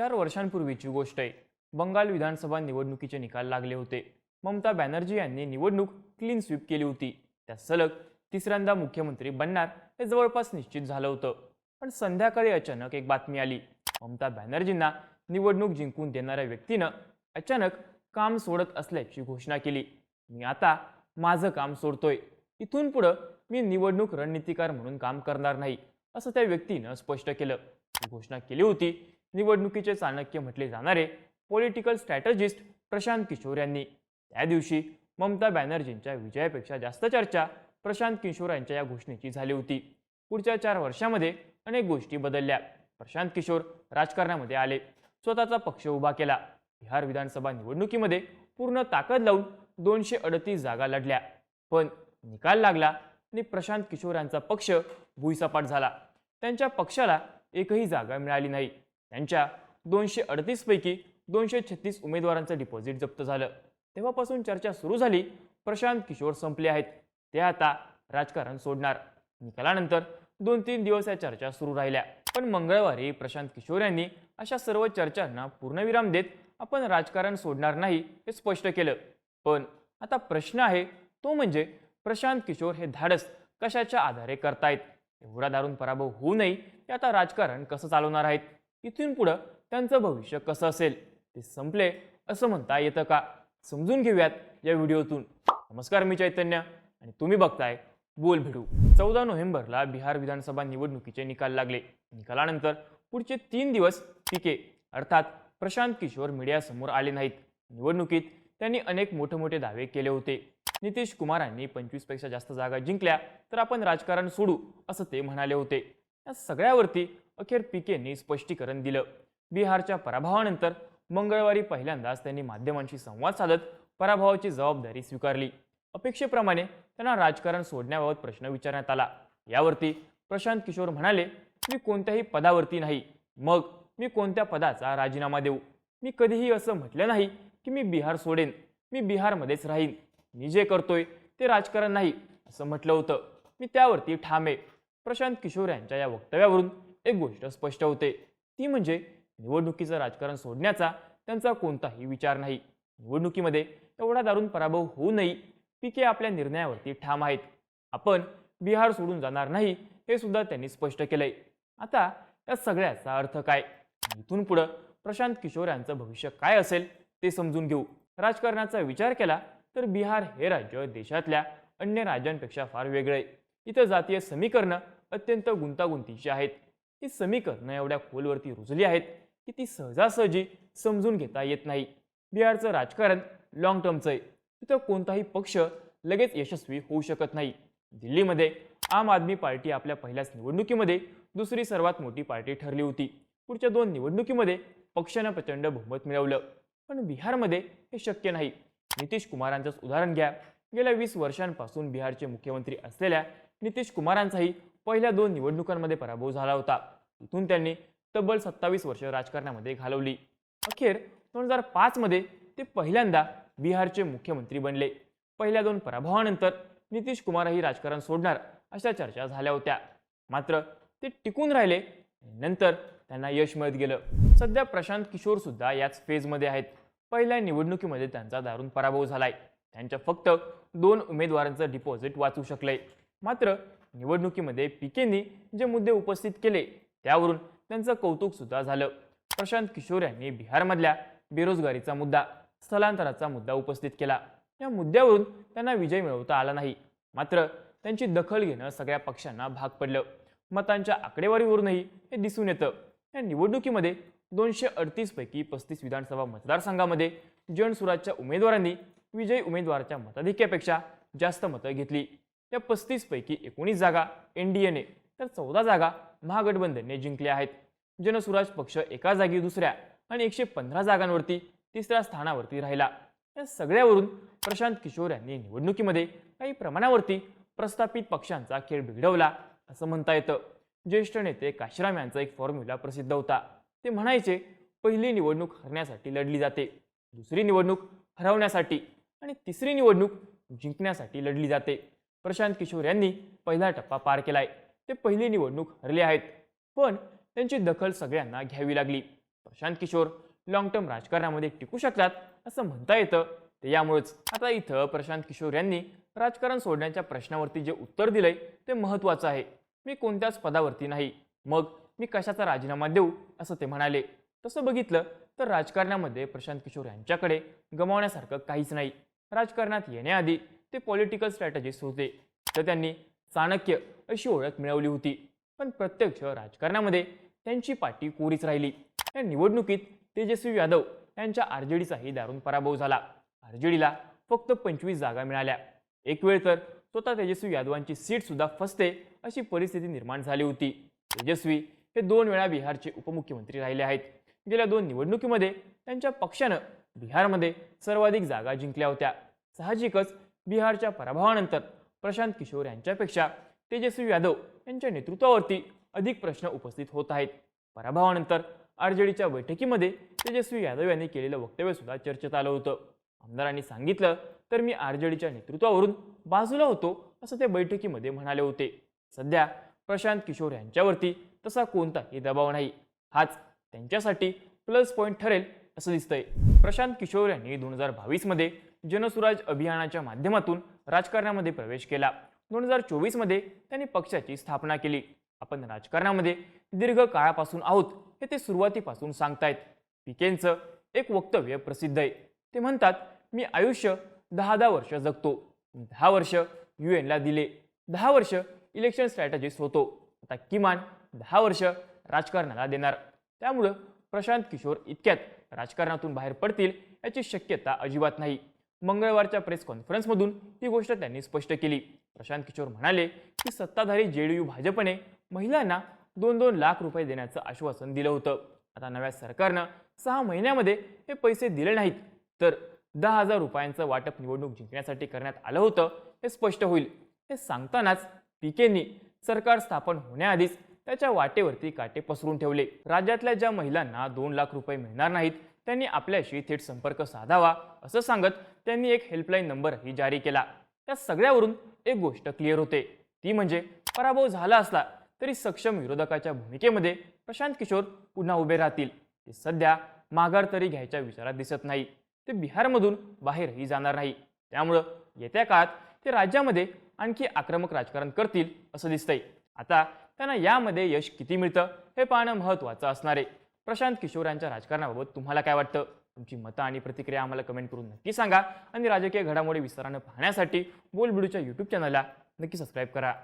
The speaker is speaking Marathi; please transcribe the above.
चार वर्षांपूर्वीची गोष्ट आहे. बंगाल विधानसभा निवडणुकीचे निकाल लागले होते. ममता बॅनर्जी यांनी निवडणूक क्लीन स्वीप केली होती. त्या सलग तिसऱ्यांदा मुख्यमंत्री बनणार हे जवळपास निश्चित झालं होतं. पण संध्याकाळी अचानक एक बातमी आली. ममता बॅनर्जींना निवडणूक जिंकून देणाऱ्या व्यक्तीनं अचानक काम सोडत असल्याची घोषणा केली. मी आता माझं काम सोडतोय. इथून पुढं मी निवडणूक रणनीतिकार म्हणून काम करणार नाही असं त्या व्यक्तीनं स्पष्ट केलं. ही घोषणा केली होती निवडणुकीचे चाणक्य म्हटले जाणारे पॉलिटिकल स्ट्रॅटजिस्ट प्रशांत किशोर यांनी. त्या दिवशी ममता बॅनर्जींच्या विजयापेक्षा जास्त चर्चा प्रशांत किशोर यांच्या या घोषणेची झाली होती. पुढच्या चार वर्षामध्ये अनेक गोष्टी बदलल्या. प्रशांत किशोर राजकारणामध्ये आले. स्वतःचा पक्ष उभा केला. बिहार विधानसभा निवडणुकीमध्ये पूर्ण ताकद लावून दोनशे अडतीस जागा लढल्या. पण निकाल लागला आणि प्रशांत किशोर यांचा पक्ष भुईसपाट झाला. त्यांच्या पक्षाला एकही जागा मिळाली नाही. त्यांच्या दोनशे अडतीसपैकी दोनशे छत्तीस उमेदवारांचं डिपॉझिट जप्त झालं. तेव्हापासून चर्चा सुरू झाली. प्रशांत किशोर संपले आहेत. ते आता राजकारण सोडणार. निकालानंतर दोन तीन दिवस या चर्चा सुरू राहिल्या. पण मंगळवारी प्रशांत किशोर यांनी अशा सर्व चर्चांना पूर्णविराम देत आपण राजकारण सोडणार नाही हे स्पष्ट केलं. पण आता प्रश्न आहे तो म्हणजे प्रशांत किशोर हे धाडस कशाच्या आधारे करतायत? एवढा दारुण पराभव होऊ नये. ते आता राजकारण कसं चालवणार आहेत? इथून पुढं त्यांचं भविष्य कसं असेल ते संपले असं म्हणता येतं का? समजून घेऊयात या व्हिडिओतून. नमस्कार मी चैतन्य आणि तुम्ही बघताय बोल भिडू चौदा नोव्हेंबरला बिहार विधानसभा निवडणुकीचे निकाल लागले. निकालानंतर पुढचे तीन दिवस पिके अर्थात प्रशांत किशोर मीडियासमोर आले नाहीत. निवडणुकीत त्यांनी अनेक मोठे मोठे दावे केले होते. नितीश कुमारांनी पंचवीसपेक्षा जास्त जागा जिंकल्या तर आपण राजकारण सोडू असं ते म्हणाले होते. या सगळ्यावरती अखेर पिकेंनी स्पष्टीकरण दिलं. बिहारच्या पराभवानंतर मंगळवारी पहिल्यांदाच त्यांनी माध्यमांशी संवाद साधत पराभवाची जबाबदारी स्वीकारली. अपेक्षेप्रमाणे त्यांना राजकारण सोडण्याबाबत प्रश्न विचारण्यात आला. यावरती प्रशांत किशोर म्हणाले मी कोणत्याही पदावरती नाही. मग मी कोणत्या पदाचा राजीनामा देऊ? मी कधीही असं म्हटलं नाही की मी बिहार सोडेन. मी बिहारमध्येच राहीन. मी जे करतोय ते राजकारण नाही असं म्हटलं होतं. मी त्यावरती ठाम आहे. प्रशांत किशोर यांच्या या वक्तव्यावरून एक गोष्ट स्पष्ट होते. ती म्हणजे निवडणुकीचं राजकारण सोडण्याचा त्यांचा कोणताही विचार नाही. निवडणुकीमध्ये एवढा दारुण पराभव होऊ नये. पीके आपल्या निर्णयावरती ठाम आहेत. आपण बिहार सोडून जाणार नाही हे सुद्धा त्यांनी स्पष्ट केलंय. आता या सगळ्याचा अर्थ काय? इथून पुढं प्रशांत किशोर यांचं भविष्य काय असेल ते समजून घेऊ. राजकारणाचा विचार केला तर बिहार हे राज्य देशातल्या अन्य राज्यांपेक्षा फार वेगळे. आहे. इथं जातीय समीकरणं अत्यंत गुंतागुंतीची आहेत. ही समीकरणं एवढ्या खोलवरती रुजली आहेत की ती सहजासहजी समजून घेता येत नाही. बिहारचं राजकारण लॉंग टर्मचं आहे. तिथं कोणताही पक्ष लगेच यशस्वी होऊ शकत नाही. दिल्लीमध्ये आम आदमी पार्टी आपल्या पहिल्याच निवडणुकीमध्ये दुसरी सर्वात मोठी पार्टी ठरली होती. पुढच्या दोन निवडणुकीमध्ये पक्षानं प्रचंड बहुमत मिळवलं. पण बिहारमध्ये हे शक्य नाही. नितीश कुमारांचंच उदाहरण घ्या. गेल्या वीस वर्षांपासून बिहारचे मुख्यमंत्री असलेल्या नितीश कुमारांचाही पहिल्या दोन निवडणुकांमध्ये पराभव झाला होता तिथून त्यांनी तब्बल सत्तावीस वर्ष राजकारणामध्ये घालवली. अखेर दोन हजार पाचमध्ये ते पहिल्यांदा बिहारचे मुख्यमंत्री बनले. पहिल्या दोन पराभवानंतर नितीश कुमारही राजकारण सोडणार अशा चर्चा झाल्या होत्या. मात्र ते टिकून राहिले नंतर त्यांना यश मिळत गेलं. सध्या प्रशांत किशोर सुद्धा याच फेजमध्ये आहेत. पहिल्या निवडणुकीमध्ये त्यांचा दारुण पराभव झालाय. त्यांच्या फक्त दोन उमेदवारांचं डिपॉझिट वाचू शकलंय मात्र निवडणुकीमध्ये पिकेंनी जे मुद्दे उपस्थित केले त्यावरून त्यांचं कौतुकसुद्धा झालं. प्रशांत किशोर यांनी बिहारमधल्या बेरोजगारीचा मुद्दा स्थलांतराचा मुद्दा उपस्थित केला. या मुद्द्यावरून त्यांना विजय मिळवता आला नाही. मात्र त्यांची दखल घेणं सगळ्या पक्षांना भाग पडलं. मतांच्या आकडेवारीवरूनही हे दिसून येतं. या निवडणुकीमध्ये दोनशे अडतीसपैकी पस्तीस विधानसभा मतदारसंघामध्ये जनसुराजच्या उमेदवारांनी विजयी उमेदवाराच्या मताधिक्यापेक्षा जास्त मतं घेतली. या पस्तीसपैकी एकोणीस जागा एन डी एने तर चौदा जागा महागठबंधनने जिंकल्या आहेत. जनसुराज पक्ष एका जागी दुसऱ्या आणि एकशे पंधरा जागांवरती तिसऱ्या स्थानावरती राहिला. या सगळ्यावरून प्रशांत किशोर यांनी निवडणुकीमध्ये काही प्रमाणावरती प्रस्थापित पक्षांचा खेळ बिघडवला असं म्हणता येतं. ज्येष्ठ नेते काशीराम यांचा एक फॉर्म्युला प्रसिद्ध होता. ते म्हणायचे पहिली निवडणूक हरण्यासाठी लढली जाते दुसरी निवडणूक हरवण्यासाठी आणि तिसरी निवडणूक जिंकण्यासाठी लढली जाते. प्रशांत किशोर यांनी पहिला टप्पा पार केलाय. ते पहिली निवडणूक हरले आहेत. पण त्यांची दखल सगळ्यांना घ्यावी लागली. प्रशांत किशोर लॉंग टर्म राजकारणामध्ये टिकू शकतात असं म्हणता येतं. ते यामुळेच आता इथं प्रशांत किशोर यांनी राजकारण सोडण्याच्या प्रश्नावरती जे उत्तर दिलंय ते महत्त्वाचं आहे. मी कोणत्याच पदावरती नाही. मग मी कशाचा राजीनामा देऊ असं ते म्हणाले. तसं बघितलं तर राजकारणामध्ये प्रशांत किशोर यांच्याकडे गमावण्यासारखं काहीच नाही. राजकारणात येण्याआधी ते पॉलिटिकल स्ट्रॅटजिस्ट होते. तर त्यांनी चाणक्य अशी ओळख मिळवली होती. पण प्रत्यक्ष राजकारणामध्ये त्यांची पाठी कोरीच राहिली. या निवडणुकीत तेजस्वी यादव यांच्या डीचाही दारुण पराभव झाला. आर जे डीला फक्त पंचवीस जागा मिळाल्या. एक वेळ तर स्वतः तेजस्वी यादवांची सीट सुद्धा फसते अशी परिस्थिती निर्माण झाली होती. तेजस्वी हे दोन वेळा बिहारचे उपमुख्यमंत्री राहिले आहेत. गेल्या दोन निवडणुकीमध्ये त्यांच्या पक्षानं बिहारमध्ये सर्वाधिक जागा जिंकल्या होत्या. साहजिकच बिहारच्या पराभवानंतर प्रशांत किशोर यांच्यापेक्षा तेजस्वी यादव यांच्या नेतृत्वावरती अधिक प्रश्न उपस्थित होत आहेत. पराभवानंतर आरजेडीच्या बैठकीमध्ये तेजस्वी यादव यांनी केलेलं वक्तव्य सुद्धा चर्चेत आलं होतं. आमदारांनी सांगितलं तर मी आरजेडीच्या नेतृत्वावरून बाजूला होतो असं ते बैठकीमध्ये म्हणाले होते. सध्या प्रशांत किशोर यांच्यावरती तसा कोणताही दबाव नाही. हाच त्यांच्यासाठी प्लस पॉईंट ठरेल असं दिसतंय. प्रशांत किशोर यांनी दोन हजार बावीसमध्ये जनसुराज अभियानाच्या माध्यमातून राजकारणामध्ये प्रवेश केला. दोन हजार चोवीसमध्ये त्यांनी पक्षाची स्थापना केली. आपण राजकारणामध्ये दीर्घ काळापासून आहोत हे ते सुरुवातीपासून सांगतायत. पिकेंचं एक वक्तव्य प्रसिद्ध आहे. ते म्हणतात मी आयुष्य दहा दहा वर्ष जगतो. दहा वर्ष यू एनला दिले. दहा वर्ष इलेक्शन स्ट्रॅटजिस्ट होतो. आता किमान दहा वर्ष राजकारणाला देणार. त्यामुळं प्रशांत किशोर इतक्यात राजकारणातून बाहेर पडतील याची शक्यता अजिबात नाही. मंगळवारच्या प्रेस कॉन्फरन्समधून ही गोष्ट त्यांनी स्पष्ट केली. प्रशांत किशोर म्हणाले की सत्ताधारी जेडीयू भाजपने महिलांना दोन दोन लाख रुपये देण्याचं आश्वासन दिलं होतं. आता नव्या सरकारनं सहा महिन्यामध्ये हे पैसे दिले नाहीत. तर दहा हजार रुपयांचं वाटप निवडणूक जिंकण्यासाठी करण्यात आलं होतं हे स्पष्ट होईल. हे सांगतानाच पीकेंनी सरकार स्थापन होण्याआधीच त्याच्या वाटेवरती काटे पसरून ठेवले. राज्यातल्या ज्या महिलांना दोन लाख रुपये मिळणार नाहीत त्यांनी आपल्याशी थेट संपर्क साधावा असं सांगत त्यांनी एक हेल्पलाईन नंबरही जारी केला. त्या सगळ्यावरून एक गोष्ट क्लिअर होते. ती म्हणजे पराभव झाला असला तरी सक्षम विरोधकाच्या भूमिकेमध्ये प्रशांत किशोर पुन्हा उभे राहतील. ते सध्या माघार तरी घ्यायच्या विचारात दिसत नाही. ते बिहारमधून बाहेरही जाणार नाही. त्यामुळं येत्या काळात ते राज्यामध्ये आणखी आक्रमक राजकारण करतील असं दिसतंय. आता त्यांना यामध्ये यश किती मिळतं हे पाहणं महत्त्वाचं असणार आहे. प्रशांत किशोर यांच्या राजकारणाबाबत तुम्हाला काय वाटतं? तुमची मतं आणि प्रतिक्रिया आम्हाला कमेंट करून नक्की सांगा. आणि राजकीय घडामोडी विस्तारानं पाहण्यासाठी बोलबिडूच्या यूट्यूब चॅनलला नक्की सबस्क्राईब करा.